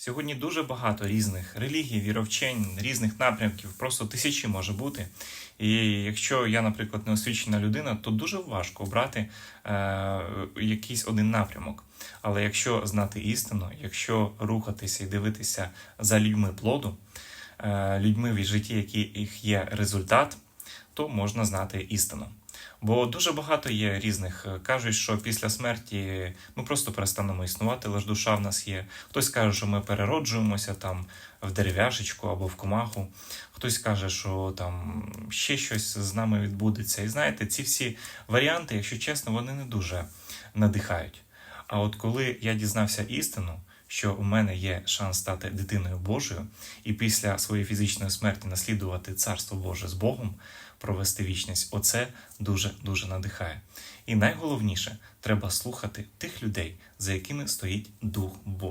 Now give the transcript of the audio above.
Сьогодні дуже багато різних релігій, віровчень, різних напрямків, просто тисячі може бути. І якщо я, наприклад, не освічена людина, то дуже важко обрати е, якийсь один напрямок. Але якщо знати істину, якщо рухатися і дивитися за людьми плоду, е, людьми від житті, яких є результат, то можна знати істину. Бо дуже багато є різних. е, Кажуть, що після смерті ми просто перестанемо існувати, лише душа в нас є. Хтось каже, що ми перероджуємося там в дерев'яшечку або в комаху. Хтось каже, що там ще щось з нами відбудеться. І знаєте, ці всі варіанти, якщо чесно, вони не дуже надихають. А от коли я дізнався істину, що у мене є шанс стати дитиною Божою, і після своєї фізичної смерті наслідувати Царство Боже з Богом, провести вічність, оце дуже дуже надихає. І найголовніше, треба слухати тих людей, за якими стоїть Дух Божий.